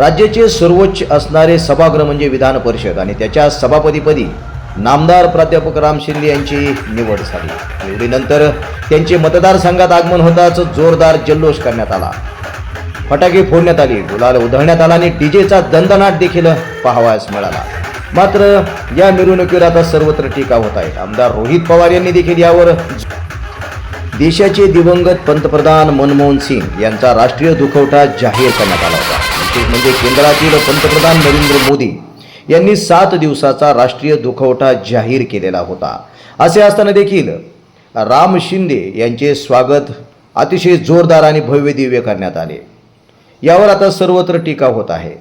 राज्याचे सर्वोच्च असणारे सभागृह म्हणजे विधान परिषद आणि त्याच्या सभापतीपदी नामदार प्राध्यापक राम शिंदे यांची निवड झाली. निवडीनंतर त्यांचे मतदारसंघात आगमन होताच जोरदार जल्लोष करण्यात आला. फटाके फोडण्यात आले गुलाल उधळण्यात आला आणि डीजेचा दंदनाट देखील पाहावयास मिळाला. मात्र या मिरवणुकीवर आता सर्वत्र टीका होत आहेत. आमदार रोहित पवार यांनी देखील यावर देशाचे दिवंगत पंतप्रधान मनमोहन सिंग यांचा राष्ट्रीय दुखवटा जाहीर करण्यात आला होता. विशेष म्हणजे केंद्रातील पंतप्रधान नरेंद्र मोदी यांनी सात दिवसाचा राष्ट्रीय दुखवटा जाहीर केलेला होता. असे असताना देखील राम शिंदे यांचे स्वागत अतिशय जोरदार आणि भव्य दिव्य करण्यात आले. यावर आता सर्वत्र टीका होत आहे.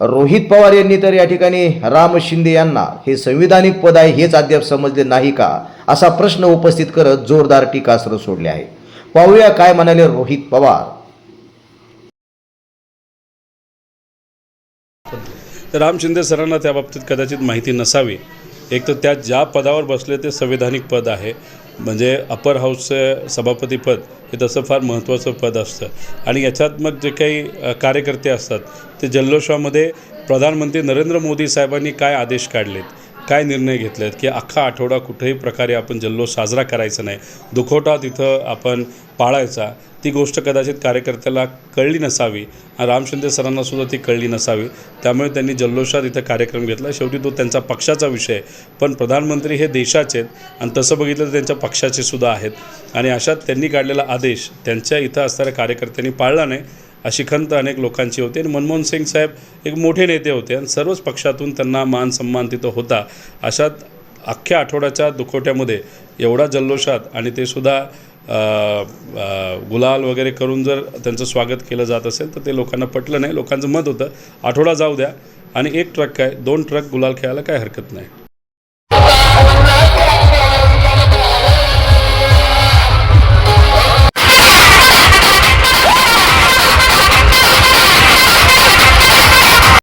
रोहित पवार यांनी तर या ठिकाणी राम शिंदे यांना हे संविधानिक पद आहे हेच अद्याप समजले नाही का असा प्रश्न उपस्थित करत जोरदार टीकास्त्र सोडले आहे. पाहूया काय म्हणाले रोहित पवार. तर राम शिंदे सरांना त्याबाबतीत कदाचित माहिती नसावी. एक तर त्या ज्या पदावर बसले ते संविधानिक पद आहे. म्हणजे अपर हाऊसचं सभापतीपद हे तसं फार महत्त्वाचं पद असतं. आणि याच्यात मग जे काही कार्यकर्ते असतात ते जल्लोषामध्ये प्रधानमंत्री नरेंद्र मोदी साहेबांनी काय आदेश काढलेत? काय निर्णय घेतलेत की अख्खा आठवडा कुठेही प्रकारे आपण जल्लोष साजरा करायचा नाही दुखवटा तिथं आपण पाळायचा ती गोष्ट कदाचित कार्यकर्त्याला कळली नसावी राम शिंदे सरांना सुद्धा ती कळली नसावी त्यामुळे त्यांनी जल्लोषात इथं कार्यक्रम घेतला. शेवटी तो त्यांचा पक्षाचा विषय पण प्रधानमंत्री हे देशाचे आहेत आणि तसं बघितलं तर त्यांच्या पक्षाचे सुद्धा आहेत. आणि अशात त्यांनी काढलेला आदेश त्यांच्या इथं असणाऱ्या कार्यकर्त्यांनी पाळला नाही. अशी खंत अनेक लोकांची होती. आणि मनमोहन सिंग साहेब एक मोठे नेते होते आणि सर्वच पक्षातून त्यांना मान सन्मान तिथं होता. अशात अख्ख्या आठवड्याच्या दुखवट्यामध्ये एवढा जल्लोषात आणि ते सुद्धा गुलाल वगैरे करून जर त्यांचं स्वागत केलं जात असेल तर ते लोकांना पटलं नाही. लोकांचं मत होतं आठवडा जाऊ द्या. आणि एक ट्रक काय दोन ट्रक गुलाल खेळायला काय हरकत नाही.